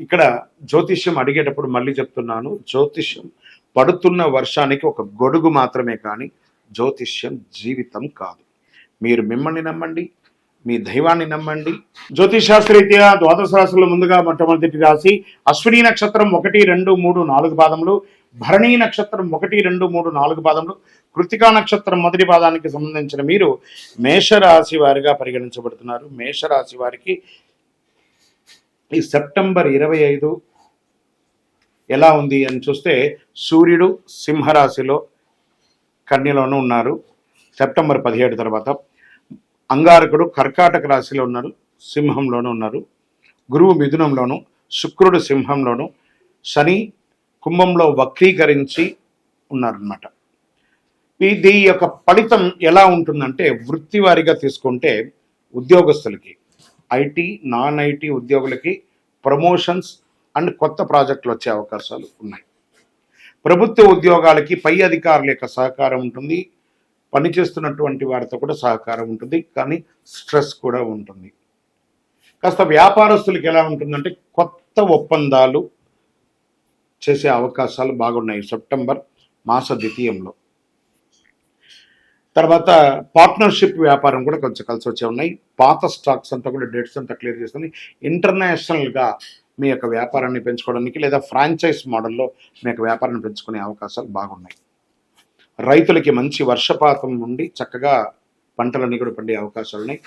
ఇక్కడ జ్యోతిష్యం అడిగేటప్పుడు మళ్ళీ చెప్తున్నాను. జ్యోతిష్యం పడుతున్న వర్షానికి ఒక గొడుగు మాత్రమే కానీ జ్యోతిష్యం జీవితం కాదు. మీరు మిమ్మల్ని నమ్మండి మీ దైవాన్ని నమ్మండి. జ్యోతిషాస్త్రరీత్యా ద్వాదశ రాశుల ముందుగా మొట్టమొదటి రాశి అశ్విని నక్షత్రం ఒకటి రెండు మూడు నాలుగు పాదములు భరణీ నక్షత్రం ఒకటి రెండు మూడు నాలుగు పాదములు కృతికా నక్షత్రం మొదటి పాదానికి సంబంధించిన మీరు మేషరాశి వారిగా పరిగణించబడుతున్నారు. మేషరాశి వారికి ఈ సెప్టెంబర్ ఇరవై ఐదు ఎలా ఉంది అని చూస్తే సూర్యుడు సింహరాశిలో కన్యలోనూ ఉన్నారు. సెప్టెంబర్ పదిహేడు తర్వాత అంగారకుడు కర్కాటక రాశిలో ఉన్నారు సింహంలోనూ ఉన్నారు. గురువు మిథునంలోను శుక్రుడు సింహంలోను శని కుంభంలో వక్రీకరించి ఉన్నారనమాట ఇది యొక్క ఫలితం ఎలా ఉంటుందంటే వృత్తివారిగా తీసుకుంటే ఉద్యోగస్తులకి ఐటీ నాన్ ఐటీ ఉద్యోగులకి ప్రమోషన్స్ అండ్ కొత్త ప్రాజెక్టులు వచ్చే అవకాశాలు ఉన్నాయి. ప్రభుత్వ ఉద్యోగాలకి పై అధికారుల యొక్క సహకారం ఉంటుంది. పనిచేస్తున్నటువంటి వారితో కూడా సహకారం ఉంటుంది. కానీ స్ట్రెస్ కూడా ఉంటుంది. కాస్త వ్యాపారస్తులకి ఎలా ఉంటుందంటే కొత్త ఒప్పందాలు చేసే అవకాశాలు బాగున్నాయి. సెప్టెంబర్ మాస ద్వితీయంలో. తర్వాత పార్ట్నర్షిప్ వ్యాపారం కూడా కొంచెం కలిసి వచ్చే ఉన్నాయి. పాత స్టాక్స్ అంతా కూడా డేట్స్ అంతా క్లియర్ చేసుకుని ఇంటర్నేషనల్గా మీ యొక్క వ్యాపారాన్ని పెంచుకోవడానికి లేదా ఫ్రాంచైజ్ మోడల్లో మీ యొక్క వ్యాపారాన్ని పెంచుకునే అవకాశాలు బాగున్నాయి. రైతులకి మంచి వర్షపాతం నుండి చక్కగా పంటలన్నీ కూడా పండే అవకాశాలు ఉన్నాయి.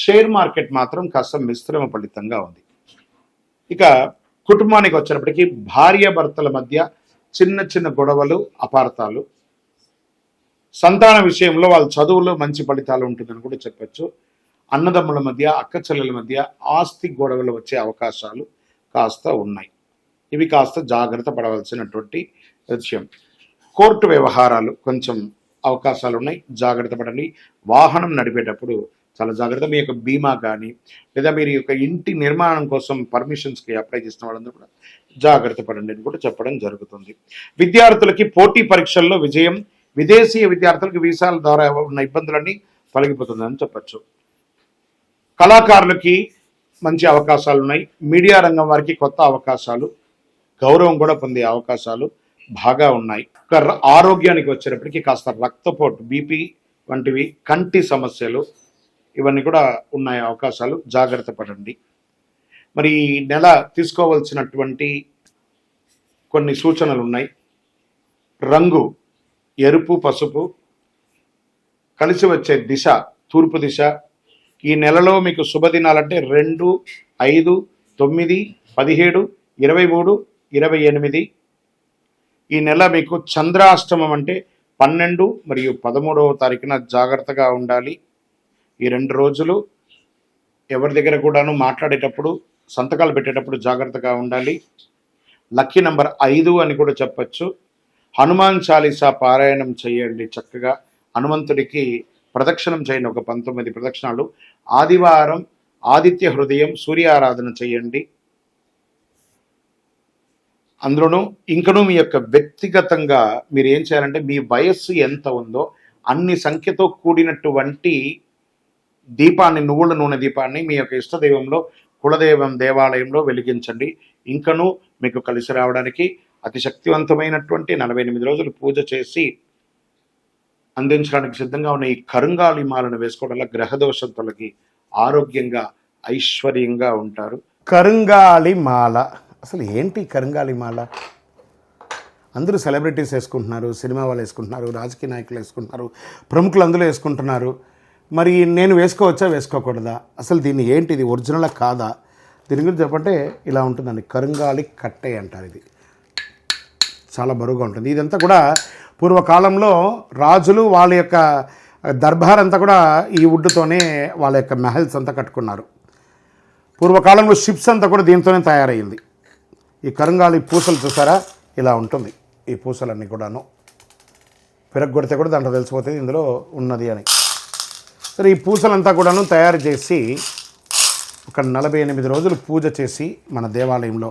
షేర్ మార్కెట్ మాత్రం కాస్త మిశ్రమ ఫలితంగా ఉంది. ఇక కుటుంబానికి వచ్చినప్పటికీ భార్య భర్తల మధ్య చిన్న చిన్న గొడవలు అపార్థాలు సంతాన విషయంలో వాళ్ళ చదువులో మంచి ఫలితాలు ఉంటుందని కూడా చెప్పచ్చు. అన్నదమ్ముల మధ్య అక్క చెల్లెల మధ్య ఆస్తి గొడవలు వచ్చే అవకాశాలు కాస్త ఉన్నాయి. ఇవి కాస్త జాగ్రత్త పడవలసినటువంటి విషయం. కోర్టు వ్యవహారాలు కొంచెం అవకాశాలు ఉన్నాయి. జాగ్రత్త పడండి. వాహనం నడిపేటప్పుడు చాలా జాగ్రత్త. మీ యొక్క బీమా కానీ లేదా మీరు యొక్క ఇంటి నిర్మాణం కోసం పర్మిషన్స్కి అప్లై చేసిన వాళ్ళందరూ కూడా జాగ్రత్త పడండి అని కూడా చెప్పడం జరుగుతుంది. విద్యార్థులకి పోటీ పరీక్షల్లో విజయం విదేశీయ విద్యార్థులకు వీసాల ద్వారా ఉన్న ఇబ్బందులన్నీ తొలగిపోతుందని చెప్పచ్చు. కళాకారులకి మంచి అవకాశాలు ఉన్నాయి మీడియా రంగం వారికి కొత్త అవకాశాలు గౌరవం కూడా పొందే అవకాశాలు బాగా ఉన్నాయి. ఆరోగ్యానికి వచ్చేటప్పటికి కాస్త రక్తపోటు బీపీ వంటివి కంటి సమస్యలు ఇవన్నీ కూడా ఉన్నాయి అవకాశాలు. జాగ్రత్త పడండి. మరి ఈ నెల తీసుకోవాల్సినటువంటి కొన్ని సూచనలు ఉన్నాయి రంగు ఎరుపు పసుపు కలిసి వచ్చే దిశ తూర్పు దిశ. ఈ నెలలో మీకు శుభదినాలంటే రెండు ఐదు తొమ్మిది పదిహేడు ఇరవై మూడు ఇరవై ఎనిమిది. ఈ నెల మీకు చంద్రాష్టమం అంటే పన్నెండు మరియు పదమూడవ తారీఖున జాగ్రత్తగా ఉండాలి. ఈ రెండు రోజులు ఎవరి దగ్గర కూడాను మాట్లాడేటప్పుడు సంతకాలు పెట్టేటప్పుడు జాగ్రత్తగా ఉండాలి. లక్కీ నంబర్ ఐదు అని కూడా చెప్పచ్చు. హనుమాన్ చాలీసా పారాయణం చేయండి చక్కగా. హనుమంతుడికి ప్రదక్షిణం చేయండి ఒక పంతొమ్మిది ప్రదక్షిణాలు. ఆదివారం ఆదిత్య హృదయం సూర్య ఆరాధన చేయండి. అందులోనూ ఇంకనూ మీ యొక్క వ్యక్తిగతంగా మీరు ఏం చేయాలంటే మీ వయస్సు ఎంత ఉందో అన్ని సంఖ్యతో కూడినటువంటి దీపాన్ని నువ్వుల నూనె దీపాన్ని మీ యొక్క ఇష్టదైవంలో కులదైవం దేవాలయంలో వెలిగించండి. ఇంకనూ మీకు కలిసి రావడానికి అతి శక్తివంతమైనటువంటి నలభై ఎనిమిది రోజులు పూజ చేసి అందించడానికి సిద్ధంగా ఉన్న ఈ కరుంగాలి మాలను వేసుకోవడం వల్ల గ్రహదోషం తొలగి ఆరోగ్యంగా ఐశ్వర్యంగా ఉంటారు. కరుంగాలి మాల. అసలు ఏంటి కరుంగాలి మాల? అందరూ సెలబ్రిటీస్ వేసుకుంటున్నారు సినిమా వాళ్ళు వేసుకుంటున్నారు రాజకీయ నాయకులు వేసుకుంటున్నారు ప్రముఖులు అందులో వేసుకుంటున్నారు. మరి నేను వేసుకోవచ్చా వేసుకోకూడదా? అసలు దీన్ని ఏంటి ఇది ఒరిజినల్ కాదా? దీని గురించి చెప్పంటే ఇలా ఉంటుందండి కరుంగాలి కట్టే అంటారు ఇది. చాలా బరువుగా ఉంటుంది. ఇదంతా కూడా పూర్వకాలంలో రాజులు వాళ్ళ యొక్క దర్బార్ అంతా కూడా ఈ వుడ్తోనే వాళ్ళ యొక్క మెహల్స్ అంతా కట్టుకున్నారు. పూర్వకాలంలో షిప్స్ అంతా కూడా దీంతోనే తయారయ్యింది. ఈ కరుంగాలి పూసలు చూసారా? ఇలా ఉంటుంది ఈ పూసలన్నీ కూడాను. విరగ్గొడితే కూడా దాంట్లో తెలిసిపోతుంది ఇందులో ఉన్నది అని. సరే ఈ పూసలంతా కూడాను తయారు చేసి ఒక నలభై ఎనిమిది రోజులు పూజ చేసి మన దేవాలయంలో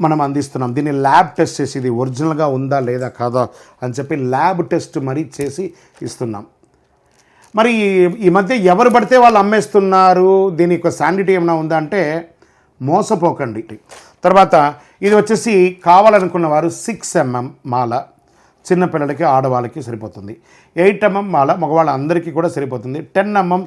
మనం అందిస్తున్నాం. దీన్ని ల్యాబ్ టెస్ట్ చేసి ఇది ఒరిజినల్గా ఉందా లేదా కాదా అని చెప్పి ల్యాబ్ టెస్ట్ మరీ చేసి ఇస్తున్నాం. మరి ఈ- ఈ మధ్య ఎవరు పడితే వాళ్ళు అమ్మేస్తున్నారు? దీని యొక్క శాండిటీ ఏమైనా ఉందా అంటే మోసపోకండి. తర్వాత ఇది వచ్చేసి కావాలనుకున్న వారు సిక్స్ ఎంఎం మాల. చిన్నపిల్లలకి ఆడవాళ్ళకి సరిపోతుంది. ఎయిట్ ఎంఎం మాల మగవాళ్ళ అందరికీ కూడా సరిపోతుంది. Ten MM